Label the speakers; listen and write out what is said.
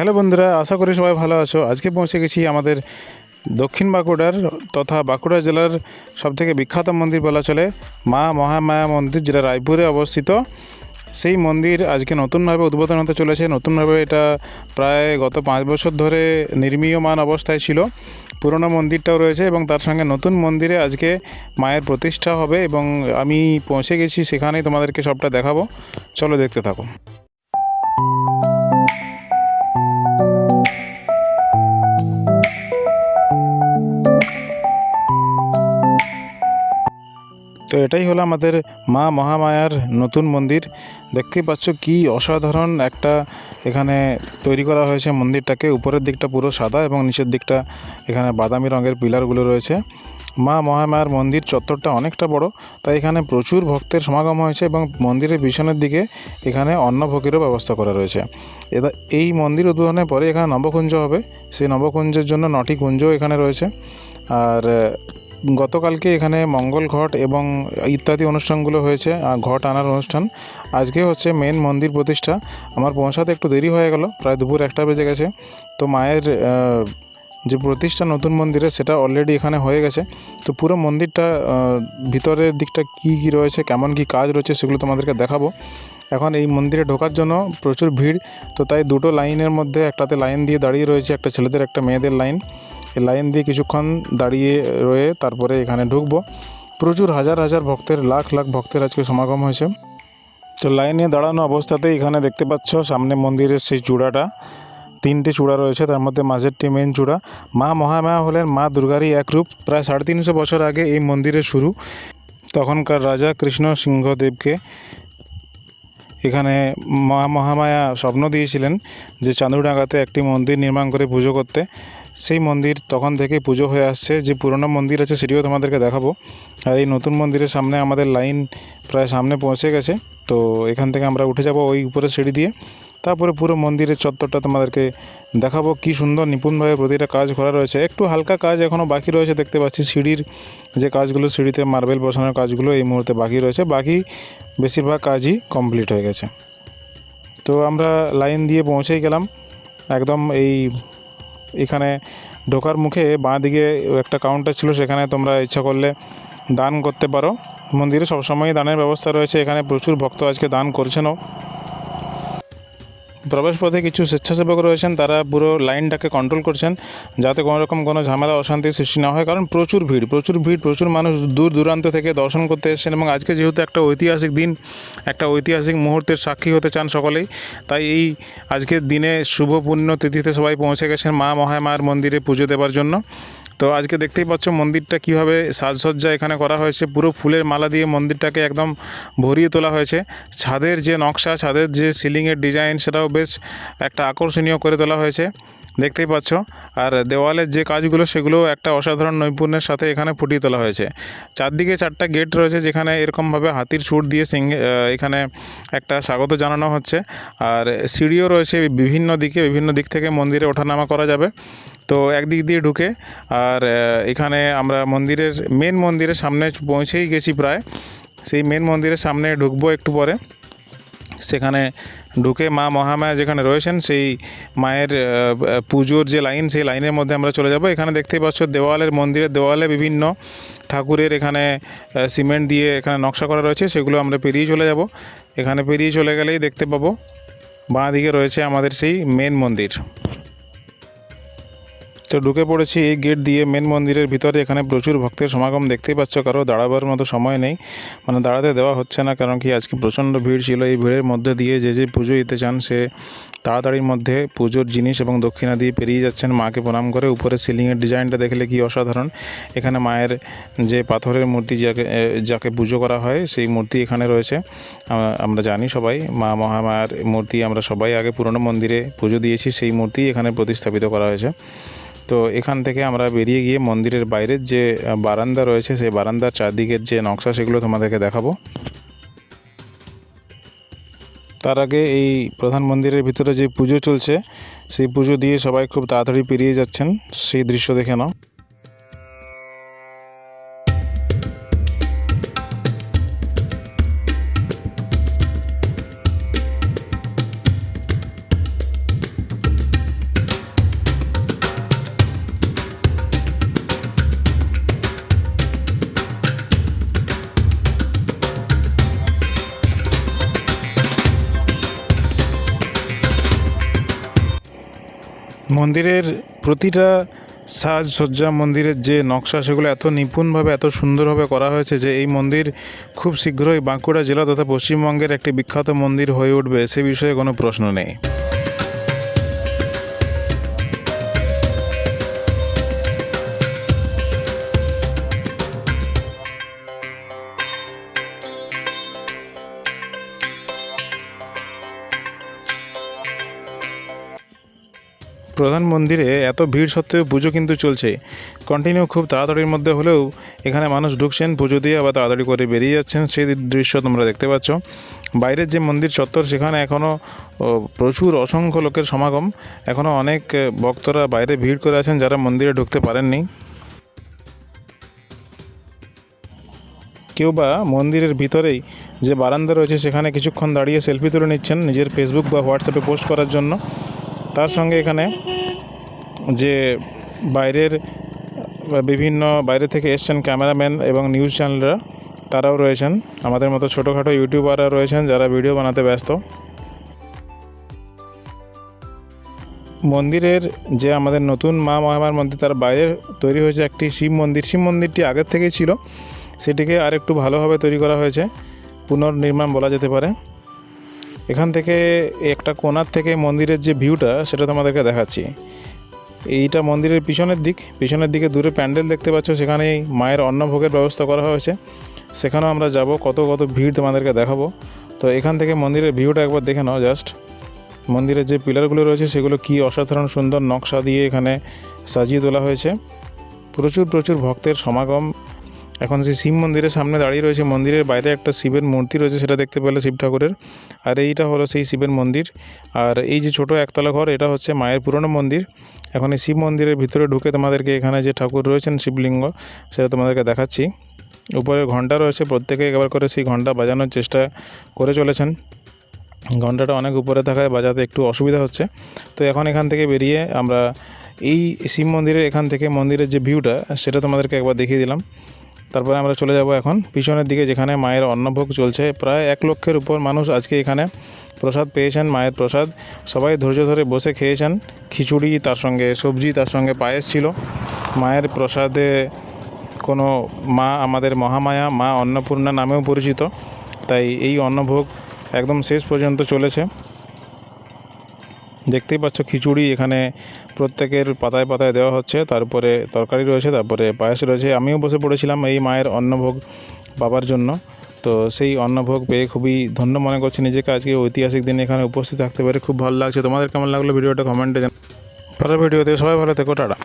Speaker 1: Hello বন্ধুরা, আশা করি সবাই ভালো আছো। আজকে পৌঁছে গেছি আমাদের দক্ষিণ বাঁকুড়ার তথা বাঁকুড়া জেলার সবথেকে বিখ্যাত মন্দির বলা চলে মা মহামায়া মন্দির, যেটা রায়পুরে অবস্থিত। সেই মন্দির আজকে নতুনভাবে উদ্বোধন হতে চলেছে। নতুনভাবে এটা প্রায় গত পাঁচ বছর ধরে নির্মীয়মান অবস্থায় ছিল। পুরনো মন্দিরটাও রয়েছে এবং তার সঙ্গে নতুন মন্দিরে আজকে মায়ের প্রতিষ্ঠা হবে এবং আমি পৌঁছে গেছি, সেখানেই তোমাদেরকে সবটা দেখাবো। চলো দেখতে থাকো। তো এটাই হলো আমাদের মা মহামায়ার নতুন মন্দির। দেখতেই পাচ্ছ কি অসাধারণ একটা এখানে তৈরি করা হয়েছে মন্দিরটাকে। উপরের দিকটা পুরো সাদা এবং নিচের দিকটা এখানে বাদামি রঙের পিলারগুলো রয়েছে। মা মহামায়ার মন্দির চত্বরটা অনেকটা বড়, তাই এখানে প্রচুর ভক্তের সমাগম হয়েছে এবং মন্দিরের পিছনের দিকে এখানে অন্নভোগেরও ব্যবস্থা করা রয়েছে। এই মন্দির উদ্বোধনের পরে এখানে নবকুঞ্জ হবে। সেই নবকুঞ্জের জন্য নটি কুঞ্জ এখানে রয়েছে। আর গতকালকে এখানে মঙ্গল ঘট এবং ইত্যাদি অনুষ্ঠানগুলো হয়েছে ঘট আনার অনুষ্ঠান। আজকে হচ্ছে মেন মন্দির প্রতিষ্ঠা। আমার পৌঁছাতে একটু দেরি হয়ে গেল, প্রায় দুপুর একটা বেজে গেছে। তো মায়ের যে প্রতিষ্ঠা নতুন মন্দিরে সেটা অলরেডি এখানে হয়ে গেছে। তো পুরো মন্দিরটা ভিতরের দিকটা কি কি রয়েছে, কেমন কি কাজ রয়েছে সেগুলো তোমাদেরকে দেখাবো। এখন এই মন্দিরে ঢোকার জন্য প্রচুর ভিড়, তো তাই দুটো লাইনের মধ্যে একটাতে লাইন দিয়ে দাঁড়িয়ে রয়েছে একটা ছেলেদের, একটা মেয়েদের লাইন। এই লাইন দিয়ে কিছুক্ষণ দাঁড়িয়ে রয়ে তারপরে এখানে ঢুকবো। প্রচুর হাজার হাজার ভক্তের, লাখ লাখ ভক্তের আজকে সমাগম হয়েছে। তো লাইনে দাঁড়ানো অবস্থাতে এখানে দেখতে পাচ্ছ সামনে মন্দিরের সেই চূড়াটা। তিনটে চূড়া রয়েছে, তার মধ্যে মাঝেরটি মেন চূড়া। মা মহামায়া হলেন মা দুর্গারই এক রূপ। প্রায় সাড়ে তিনশো বছর আগে এই মন্দিরের শুরু। তখনকার রাজা কৃষ্ণ সিংহদেবকে এখানে মা মহামায়া স্বপ্ন দিয়েছিলেন যে চাঁদুডাঙ্গাতে একটি মন্দির নির্মাণ করে পুজো করতে। সেই মন্দির তখন থেকে পুজো হয়ে আসছে। যে পুরনো মন্দির আছে সেটিও তোমাদেরকে দেখাবো। আর এই নতুন মন্দিরের সামনে আমাদের লাইন প্রায় সামনে পৌঁছে গেছে। তো এখান থেকে আমরা উঠে যাব ওই উপরে সিঁড়ি দিয়ে। তারপরে পুরো মন্দিরের চত্বরটা তোমাদেরকে দেখাবো। কি সুন্দর নিপুণভাবে প্রতিটা কাজ করা রয়েছে। একটু হালকা কাজ এখনও বাকি রয়েছে, দেখতে পাচ্ছি সিঁড়ির যে কাজগুলো, সিঁড়িতে মার্বেল বসানোর কাজগুলো এই মুহূর্তে বাকি রয়েছে। বাকি বেশিরভাগ কাজই কমপ্লিট হয়ে গেছে। তো আমরা লাইন দিয়ে পৌঁছেই গেলাম। একদম এই এখানে ঢোকার মুখে বাঁ দিকে একটা কাউন্টার ছিল, সেখানে তোমরা ইচ্ছা করলে দান করতে পারো। মন্দিরে সবসময় দানের ব্যবস্থা রয়েছে। এখানে প্রচুর ভক্ত আজকে দান করছেনও। প্রবেশ পথে কিছু স্বেচ্ছাসেবক রয়েছেন, তারা পুরো লাইনটাকে কন্ট্রোল করছেন যাতে কোনো রকম কোনো ঝামেলা অশান্তির সৃষ্টি না হয়। কারণ প্রচুর ভিড় প্রচুর ভিড়, প্রচুর মানুষ দূর দূরান্ত থেকে দর্শন করতে এসেছেন এবং আজকে যেহেতু একটা ঐতিহাসিক দিন, একটা ঐতিহাসিক মুহূর্তের সাক্ষী হতে চান সকলেই, তাই এই আজকের দিনে শুভ পুণ্য তিথিতে সবাই পৌঁছে গেছেন মা মহামায়ার মন্দিরে পুজো দেওয়ার জন্য। তো আজকে দেখতেই পাচ্ছ মন্দিরটা কীভাবে সাজসজ্জা এখানে করা হয়েছে। পুরো ফুলের মালা দিয়ে মন্দিরটাকে একদম ভরিয়ে তোলা হয়েছে। ছাদের যে নকশা, ছাদের যে সিলিংয়ের ডিজাইন সেটাও বেশ একটা আকর্ষণীয় করে তোলা হয়েছে। দেখতেই পাচ্ছ। আর দেওয়ালের যে কাজগুলো সেগুলো একটা অসাধারণ নৈপুণ্যের সাথে এখানে ফুটিয়ে তোলা হয়েছে। চারদিকে চারটা গেট রয়েছে যেখানে এরকমভাবে হাতির সুর দিয়ে সিং এখানে একটা স্বাগত জানানো হচ্ছে। আর সিঁড়িও রয়েছে বিভিন্ন দিকে, বিভিন্ন দিক থেকে মন্দিরে ওঠানামা করা যাবে। তো একদিক দিয়ে ঢুকে, আর এখানে আমরা মন্দিরের মেন মন্দিরের সামনে পৌঁছেই গেছি প্রায়। সেই মেন মন্দিরের সামনে ঢুকবো একটু পরে। সেখানে ঢুকে মা মহামায়া যেখানে রয়েছেন, সেই মায়ের পুজোর যে লাইন, সেই লাইনের মধ্যে আমরা চলে যাব। এখানে দেখতেই পাচ্ছ দেওয়ালের, মন্দিরের দেওয়ালে বিভিন্ন ঠাকুরের এখানে সিমেন্ট দিয়ে এখানে নকশা করা রয়েছে, সেগুলো আমরা পেরিয়ে চলে যাব। এখানে পেরিয়ে চলে গেলেই দেখতে পাবো বাঁ দিকে রয়েছে আমাদের সেই মেন মন্দির। তো ঢুকে পড়েছি এই গেট দিয়ে মেন মন্দিরের ভিতরে। এখানে প্রচুর ভক্তের সমাগম দেখতেই পাচ্ছ। কারও দাঁড়াবার মতো সময় নেই। মানে দাঁড়াতে দেওয়া হচ্ছে না, কারণ কি আজকে প্রচণ্ড ভিড় ছিল। এই ভিড়ের মধ্যে দিয়ে যে যে পুজো দিতে চান, সে তাড়াতাড়ির মধ্যে পুজোর জিনিস এবং দক্ষিণা দিয়ে পেরিয়ে যাচ্ছেন মাকে প্রণাম করে। উপরে সিলিংয়ের ডিজাইনটা দেখলে কি অসাধারণ। এখানে মায়ের যে পাথরের মূর্তি যাকে যাকে পুজো করা হয়, সেই মূর্তি এখানে রয়েছে। আমরা জানি সবাই, মা মহামায়ার মূর্তি আমরা সবাই আগে পুরনো মন্দিরে পুজো দিয়েছি। সেই মূর্তি এখানে প্রতিস্থাপিত করা হয়েছে। তো এখান থেকে আমরা বেরিয়ে গিয়ে মন্দিরের বাইরের যে বারান্দা রয়েছে, সেই বারান্দার চারদিকের যে নকশা, সেগুলো তোমাদেরকে দেখাবো। তার আগে এই প্রধান মন্দিরের ভিতরে যে পুজো চলছে, সেই পুজো দিয়ে সবাই খুব তাড়াতাড়ি পেরিয়ে যাচ্ছেন। সেই দৃশ্য দেখে নাও। মন্দিরের প্রতিটা সাজসজ্জা, মন্দিরের যে নকশা, সেগুলো এত নিপুণভাবে, এত সুন্দরভাবে করা হয়েছে যে এই মন্দির খুব শীঘ্রই বাঁকুড়া জেলা তথা পশ্চিমবঙ্গের একটি বিখ্যাত মন্দির হয়ে উঠবে, সে বিষয়ে কোনো প্রশ্ন নেই। প্রধান মন্দিরে এত ভিড় সত্ত্বেও পুজো কিন্তু চলছে। কন্টিনিউ খুব তাড়াতাড়ির মধ্যে হলেও এখানে মানুষ ঢুকছেন, পুজো দিয়ে আবার তাড়াতাড়ি করে বেরিয়ে যাচ্ছেন। সেই দৃশ্য তোমরা দেখতে পাচ্ছ। বাইরের যে মন্দির চত্বর, সেখানে এখনও প্রচুর অসংখ্য লোকের সমাগম। এখনও অনেক ভক্তরা বাইরে ভিড় করে আছেন যারা মন্দিরে ঢুকতে পারেননি। কেউ বা মন্দিরের ভিতরেই যে বারান্দা রয়েছে, সেখানে কিছুক্ষণ দাঁড়িয়ে সেলফি তুলে নিচ্ছেন নিজের ফেসবুক বা হোয়াটসঅ্যাপে পোস্ট করার জন্য। তার সঙ্গে এখানে যে বাইরের, বিভিন্ন বাইরে থেকে এসছেন ক্যামেরাম্যান এবং নিউজ চ্যানেলরা, তারাও রয়েছেন। আমাদের মতো ছোটোখাটো ইউটিউবাররা রয়েছেন যারা ভিডিও বানাতে ব্যস্ত। মন্দিরের যে আমাদের নতুন মা মহামার মন্দির, তার বাইরে তৈরি হয়েছে একটি শিব মন্দির। শিব মন্দিরটি আগের থেকেই ছিল। সেটিকে আর একটু ভালোভাবে তৈরি করা হয়েছে। পুনর্নির্মাণ বলা যেতে পারে। এখান থেকে একটা কোণার থেকে মন্দিরের যে ভিউটা, সেটা তোমাদেরকে দেখাচ্ছি। এইটা মন্দিরের পিছনের দিক, পিছনের দিকে দূরে প্যান্ডেল দেখতে পাচ্ছ, সেখানেই মায়ের অন্নভোগের ব্যবস্থা করা হয়েছে। সেখানেও আমরা যাব, কত কত ভিড় তোমাদেরকে দেখাবো। তো এখান থেকে মন্দিরের ভিউটা একবার দেখে নাও জাস্ট। মন্দিরের যে পিলারগুলো রয়েছে, সেগুলো কি অসাধারণ সুন্দর নকশা দিয়ে এখানে সাজিয়ে তোলা হয়েছে। প্রচুর প্রচুর ভক্তের সমাগম। এখন সেই শিব মন্দিরের সামনে দাঁড়িয়ে রয়েছে, মন্দিরের বাইরে একটা শিবের মূর্তি রয়েছে, সেটা দেখতে পেলে শিব ঠাকুরের। আর এইটা হলো সেই শিবের মন্দির। আর এই যে ছোট একতলা ঘর, এটা হচ্ছে মায়ের পুরনো মন্দির। এখন এই শিব মন্দিরের ভিতরে ঢুকে তোমাদেরকে এখানে যে ঠাকুর রয়েছেন শিবলিঙ্গ, সেটা তোমাদেরকে দেখাচ্ছি। উপরে ঘণ্টা রয়েছে, প্রত্যেকে একবার করে সেই ঘণ্টা বাজানোর চেষ্টা করে চলেছেন। ঘন্টাটা অনেক উপরে থাকায় বাজাতে একটু অসুবিধা হচ্ছে। তো এখন এখান থেকে বেরিয়ে আমরা এই শিব মন্দিরের এখান থেকে মন্দিরের যে ভিউটা, সেটা তোমাদেরকে একবার দেখিয়ে দিলাম। তারপরে আমরা চলে যাব এখন। পিছনের দিকে যেখানে মায়ের অন্নভোগ চলছে, প্রায় এক লক্ষের উপর মানুষ আজকে এখানে প্রসাদ পেয়েছেন, মায়ের প্রসাদ। সবাই ধৈর্য ধরে বসে খেয়েছেন। খিচুড়ি তার সঙ্গে, সবজি তার সঙ্গে পায়েস ছিল। মায়ের প্রসাদে কোনো মা আমাদের মহামায়া, মা অন্নপূর্ণা নামেও পরিচিত। তাই এই অন্নভোগ একদম শেষ পর্যন্ত চলেছে। দেখতেই পাচ্ছ খিচুড়ি এখানে প্রত্যেকের পাতায় পাতায় দেওয়া হচ্ছে, তারপরে তরকারি রয়েছে, তারপরে পায়েস রয়েছে। আমিও বসে পড়েছিলাম এই মায়ের অন্নভোগ পাবার জন্য। তো সেই অন্নভোগ পেয়ে খুবই ধন্য মনে করছি নিজেকে। আজকে ঐতিহাসিক দিনে এখানে উপস্থিত থাকতে পারে খুব ভালো লাগছে। তোমাদের কেমন লাগল ভিডিওটা কমেন্টে ভালো পরের ভিডিওতে সবাই ভালো থেকো, টাটা।